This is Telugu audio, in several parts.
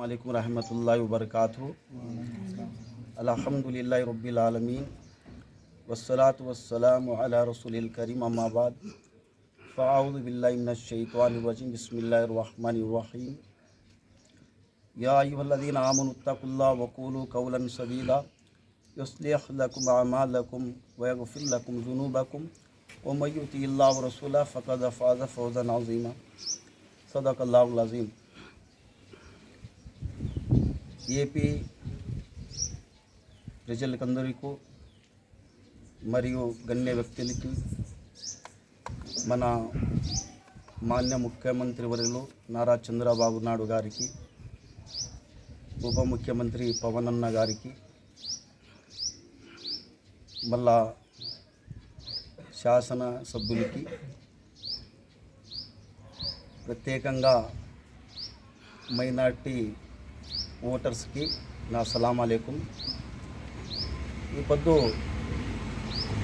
عليكم ورحمة الله وبركاته. الحمد لله رب العالمين والصلاة والسلام على رسول الكريم أما بعد. فأعوذ بالله من الشيطان الرجيم بسم الله الرحمن الرحيم يا أيها الذين آمنوا اتقوا الله وقولوا قولا سديدا يصلح لكم أعمالكم ويغفر لكم ذنوبكم ومن يطع الله ورسوله فقد فاز فوزا عظيما సదాకల్లాహుల్ అజీం ఏపీ ప్రజలకందరికీ మరియు గణ్య వ్యక్తులకి మన మాన్య ముఖ్యమంత్రి వరిలో నారా చంద్రబాబు నాయుడు గారికి ఉప ముఖ్యమంత్రి పవన్ అన్న గారికి మళ్ళా శాసన సభ్యులకి ప్రత్యేకంగా మైనార్టీ ఓటర్స్కి నా సలాం అలేకుం. ఈ పొద్దు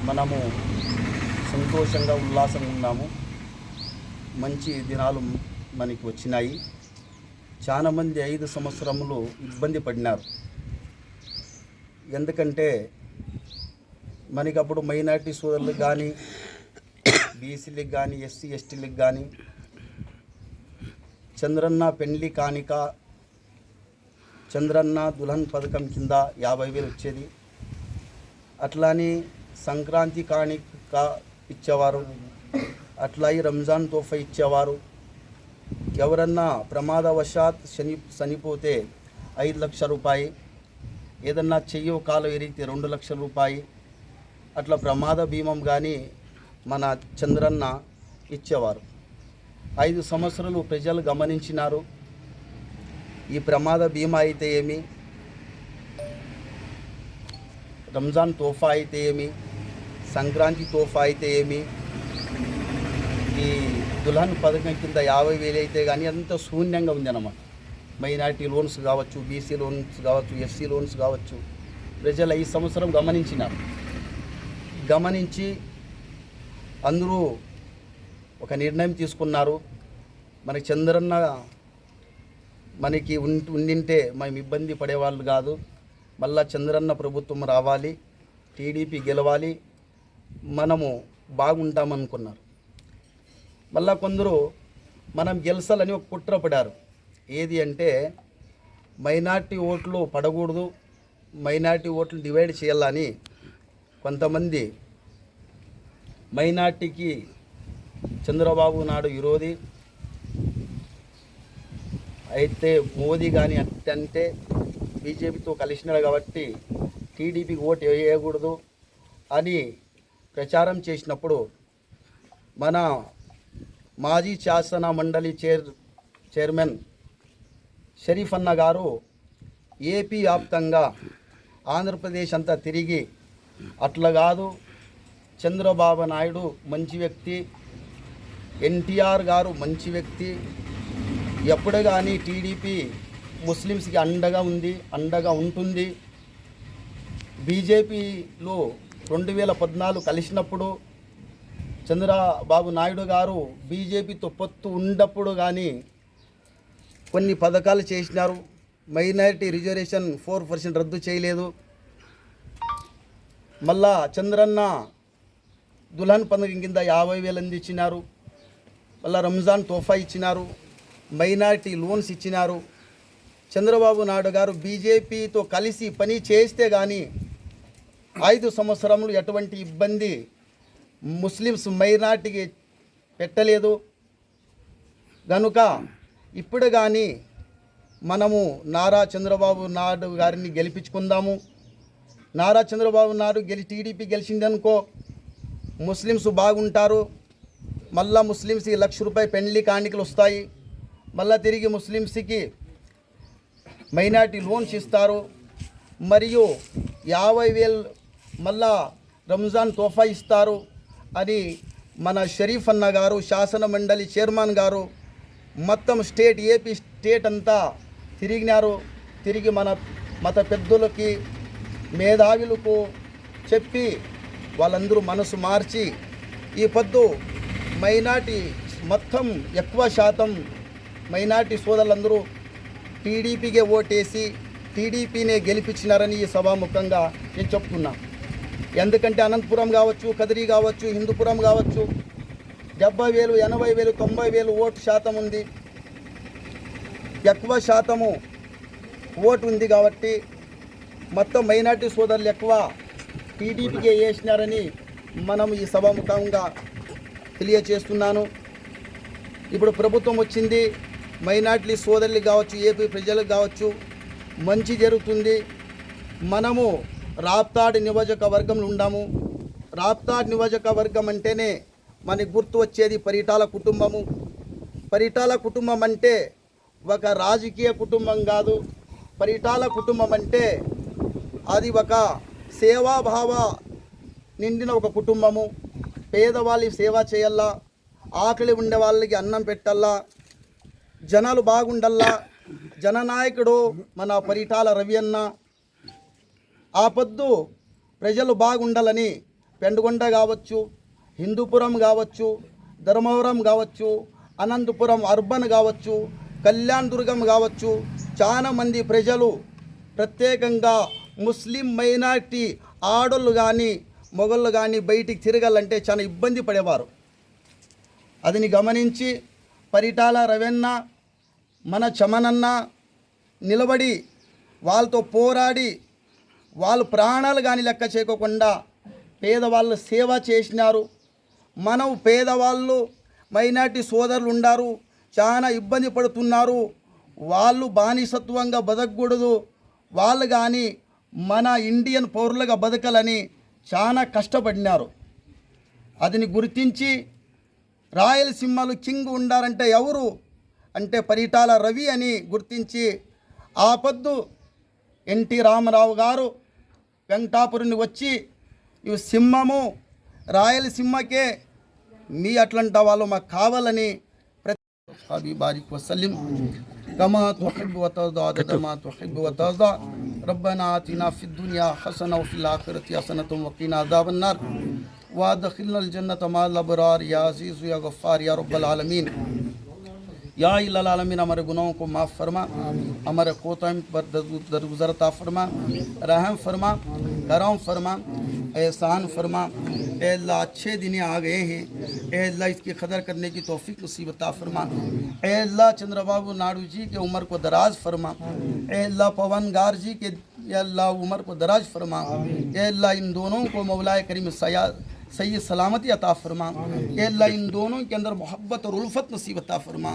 మనము సంతోషంగా ఉల్లాసంగా ఉన్నాము. మంచి దినాలు మనకి వచ్చినాయి. చాలామంది ఐదు సంవత్సరములు ఇబ్బంది పడినారు. ఎందుకంటే మనకి అప్పుడు మైనార్టీ సోదరులకు కానీ బీసీలకు కానీ ఎస్సీ ఎస్టీలకు కానీ చంద్రన్న పెండ్లి కానిక చంద్రన్న దుల్హన్ పథకం కింద యాభై వేలు వచ్చేది. అట్లానే సంక్రాంతి కానిక ఇచ్చేవారు అట్లాగే రంజాన్ తోఫా ఇచ్చేవారు. ఎవరన్నా ప్రమాదవశాత్ చని చనిపోతే ఐదు లక్షల రూపాయి ఏదన్నా చెయ్యో కాలు ఎరిగితే రెండు లక్షల రూపాయి. అట్లా ప్రమాద బీమం కానీ మన చంద్రన్న ఇచ్చేవారు. ఐదు సంవత్సరాలు ప్రజలు గమనించినారు. ఈ ప్రమాద బీమా అయితే ఏమి? రంజాన్ తోఫా అయితే ఏమి? సంక్రాంతి తోఫా అయితే ఏమి? ఈ దుల్హన్ పథకం కింద యాభై వేలు అయితే కానీ అంత శూన్యంగా ఉంది అన్నమాట మైనార్టీ లోన్స్ కావచ్చు బీసీ లోన్స్ కావచ్చు ఎస్సీ లోన్స్ కావచ్చు ప్రజలు ఈ సంవత్సరం గమనించినారు. గమనించి అందరూ ఒక నిర్ణయం తీసుకున్నారు. మనకి చంద్రన్న మనకి ఉండింటే మేము ఇబ్బంది పడేవాళ్ళు కాదు. మళ్ళా చంద్రన్న ప్రభుత్వం రావాలి టీడీపీ గెలవాలి మనము బాగుంటామనుకున్నారు. మళ్ళా కొందరు మనం గెలసాలని ఒక కుట్ర పడారు. ఏది అంటే మైనార్టీ ఓట్లు పడకూడదు మైనార్టీ ఓట్లు డివైడ్ చేయాలని కొంతమంది మైనార్టీకి చంద్రబాబు నాయుడు విరోధి. అయితే మోదీ కానీ అంటే బీజేపీతో కలిసినాడు కాబట్టి టీడీపీకి ఓటు వేయకూడదు అని ప్రచారం చేసినప్పుడు మన మాజీ శాసన మండలి చైర్ చైర్మన్ షరీఫ్ అన్న గారు ఏపీ వ్యాప్తంగా ఆంధ్రప్రదేశ్ అంతా తిరిగి అట్లా కాదు చంద్రబాబు నాయుడు మంచి వ్యక్తి ఎన్టీఆర్ గారు మంచి వ్యక్తి. ఎప్పుడు కానీ టీడీపీ ముస్లిమ్స్కి అండగా ఉంది అండగా ఉంటుంది. బీజేపీలో రెండు వేల పద్నాలుగు కలిసినప్పుడు చంద్రబాబు నాయుడు గారు బీజేపీతో పొత్తు ఉన్నప్పుడు కానీ కొన్ని పథకాలు చేసినారు. మైనారిటీ రిజర్వేషన్ ఫోర్ పర్సెంట్ రద్దు చేయలేదు. మళ్ళా చంద్రన్న దుల్హన్ పండుగ కింద యాభై వేలు అందించినారు. మళ్ళీ రంజాన్ తోఫా ఇచ్చినారు మైనార్టీ లోన్స్ ఇచ్చినారు. చంద్రబాబు నాయుడు గారు బీజేపీతో కలిసి పని చేస్తే కానీ ఐదు సంవత్సరములు ఎటువంటి ఇబ్బంది ముస్లిమ్స్ మైనార్టీకి పెట్టలేదు. గనుక ఇప్పుడు కానీ మనము నారా చంద్రబాబు నాయుడు గారిని గెలిపించుకుందాము. నారా చంద్రబాబు నాయుడు గెలి టీడీపీ గెలిచిందనుకో ముస్లిమ్స్ బాగుంటారు. మళ్ళా ముస్లిమ్స్కి లక్ష రూపాయి పెండ్లి కాణికలు వస్తాయి. మళ్ళా తిరిగి ముస్లిమ్స్కి మైనార్టీ లోన్స్ ఇస్తారు. మరియు యాభై వేలు మళ్ళా రంజాన్ తోఫా ఇస్తారు అని మన షరీఫ్ అన్న గారు శాసన మండలి చైర్మన్ గారు మొత్తం స్టేట్ ఏపీ స్టేట్ అంతా తిరిగినారు. తిరిగి మన మత పెద్దలకి మేధావులకు చెప్పి వాళ్ళందరూ మనసు మార్చి ఈ పొద్దు మైనార్టీ మొత్తం ఎక్కువ శాతం మైనార్టీ సోదరులందరూ టీడీపీకే ఓటేసి టీడీపీనే గెలిపించినారని ఈ సభాముఖంగా నేను చెప్తున్నా ఎందుకంటే అనంతపురం కావచ్చు కదిరి కావచ్చు హిందూపురం కావచ్చు డెబ్బై వేలు ఎనభై వేలు తొంభై వేలు ఓటు శాతం ఉంది. ఎక్కువ శాతము ఓటు ఉంది కాబట్టి మొత్తం మైనార్టీ సోదరులు ఎక్కువ టీడీపీకే వేసినారని మనం ఈ సభాముఖంగా తెలియచేస్తున్నాను ఇప్పుడు ప్రభుత్వం వచ్చింది. మైనార్టీ సోదరులు కావచ్చు ఏపీ ప్రజలకు కావచ్చు మంచి జరుగుతుంది. మనము రాప్తాడ్ నియోజకవర్గంలో ఉండాము. రాప్తాడ్ నియోజకవర్గం అంటేనే మనకి గుర్తు వచ్చేది పరిటాల కుటుంబము. పరిటాల కుటుంబం అంటే ఒక రాజకీయ కుటుంబం కాదు. పరిటాల కుటుంబం అంటే అది ఒక సేవాభావ నిండిన ఒక కుటుంబము. పేదవాళ్ళకి సేవ చేయాలా? ఆకలి ఉండే వాళ్ళకి అన్నం పెట్టాలా? జనాలు బాగుండల్లా జననాయకుడు మన పరిటాల రవి అన్న. ఆ పొద్దు ప్రజలు బాగుండాలని పెండుగొండ కావచ్చు హిందూపురం కావచ్చు ధర్మవరం కావచ్చు అనంతపురం అర్బన్ కావచ్చు కళ్యాణ్ దుర్గం కావచ్చు చాలా మంది ప్రజలు ప్రత్యేకంగా ముస్లిం మైనార్టీ ఆడోళ్ళు కానీ మొగళ్ళు కానీ బయటికి తిరగాలంటే చాలా ఇబ్బంది పడేవారు. అదిని గమనించి పరిటాల రవెన్న మన చమనన్న నిలబడి వాళ్ళతో పోరాడి వాళ్ళు ప్రాణాలు కానీ లెక్క చేయకుండా పేదవాళ్ళు సేవ చేసినారు. మనం పేదవాళ్ళు మైనార్టీ సోదరులు ఉన్నారు చాలా ఇబ్బంది పడుతున్నారు. వాళ్ళు బానిసత్వంగా బతకూడదు వాళ్ళు కానీ మన ఇండియన్ పౌరులుగా బతకాలని చాలా కష్టపడినారు. అదిని గుర్తించి రాయలసీమలు కింగ్ ఉండారంటే ఎవరు? అంటే పరిటాల రవి అని గుర్తించి ఆ పొద్దు ఎన్టీ రామారావు గారు వెంకటాపురిని వచ్చి ఇవి సింహము రాయలసీమకే మీ అట్లాంటి వాళ్ళు మాకు కావాలని ప్రతి బారిక్ వసలిం كما تحب وترضى عدد ما تحب وترضى. ربنا آتنا في الدنيا حسنة وفي الآخرة حسنة وقنا عذاب النار. وادخلنا الجنة مع الأبرار. يا عزيز يا غفار يا رب العالمين. یا العالمین ہمارے گناہوں کو معاف فرما. أمر قوتهم پر فرما. رحم فرما. کرم فرما. احسان فرما. اے اللہ اچھے دن آ گئے ہیں۔ اے اللہ، اس کی قدر کرنے کی توفیق نصیب عطا فرما۔ اے اللہ چندر بابو ناڈو جی کے عمر کو دراز فرما۔ اے اللہ پون گار جی کے اے اللہ، عمر کو دراز فرما۔ اے اللہ، ان دونوں کو مولا کریم سیاد صحیح سلامتی عطا فرما۔ اے اللہ ان دونوں کے اندر محبت اور الفت نصیب عطا فرما۔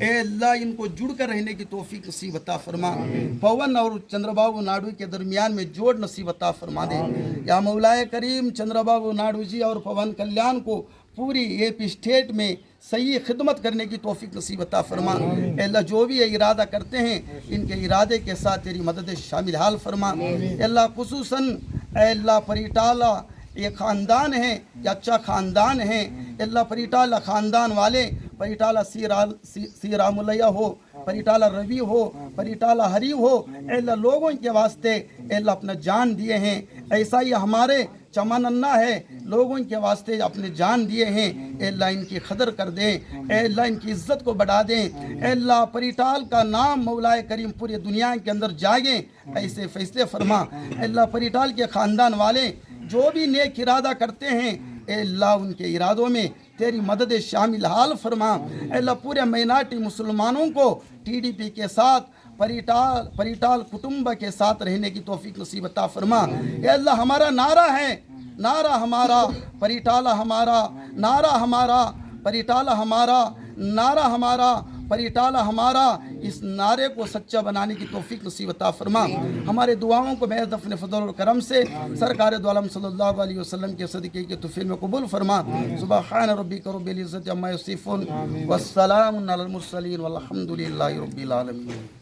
اے اللہ ان کو جڑ کر رہنے کی توفیق نصیب عطا فرما۔ پون اور چندر بابو ناڈو کے درمیان میں جوڑ نصیب عطا فرما دے۔ یا مولا کریم چندر بابو ناڈو جی اور پون کلیان کو پوری اے پی اسٹیٹ میں صحیح خدمت کرنے کی توفیق نصیب عطا فرما۔ اے اللہ جو بھی یہ ارادہ کرتے ہیں ان کے ارادے کے ساتھ تیری مدد شامل حال فرما۔ اے اللہ خصوصاً اے اللہ پریٹالہ یہ خاندان ہیں، یہ اچھا خاندان ہیں۔ اللہ پریٹالا خاندان والے، پریٹالا سی رام الیا ہو، پریٹالا روی ہو، پریٹالا ہری ہو۔ اللہ لوگوں کے واسطے اللہ اپنا جان دیے ہیں۔ ایسا ہی ہمارے چمن اللہ ہے، لوگوں کے واسطے اپنے جان دیے ہیں۔ اے اللہ ان کی قدر کر دیں۔ اے اللہ ان کی عزت کو بڑھا دیں۔ اے اللہ پریٹال کا نام مولا کریم پوری دنیا کے اندر جاگیں۔ ایسے فیصلے فرما۔ اے اللہ پریٹال کے خاندان والے جو بھی نیک ارادہ کرتے ہیں، اے اللہ ان کے ارادوں میں تیری مدد شامل حال فرما۔ اے اللہ، پورے مینارٹی مسلمانوں کو ٹی ڈی پی کے ساتھ، پریٹال پریٹال کٹمب کے ساتھ رہنے کی توفیق نصیب عطا فرما۔ اے اللہ، ہمارا نعرہ ہے۔ نعرہ ہمارا، پریٹالا ہمارا، نعرہ ہمارا، پریٹالا ہمارا، نعرہ ہمارا۔ پریٹالا ہمارا، اس نعرے کو سچا بنانے کی توفیق نصیب عطا فرما۔ ہمارے دعاؤں کو محض دفن فضل اور کرم سے سرکار دو عالم صلی اللہ علیہ وسلم کے صدقے کے توفیق میں قبول فرما۔ سبحان ربی کرو بیلی عزت عما یصفون۔ والسلام علی المرسلین والحمدللہ رب العالمین۔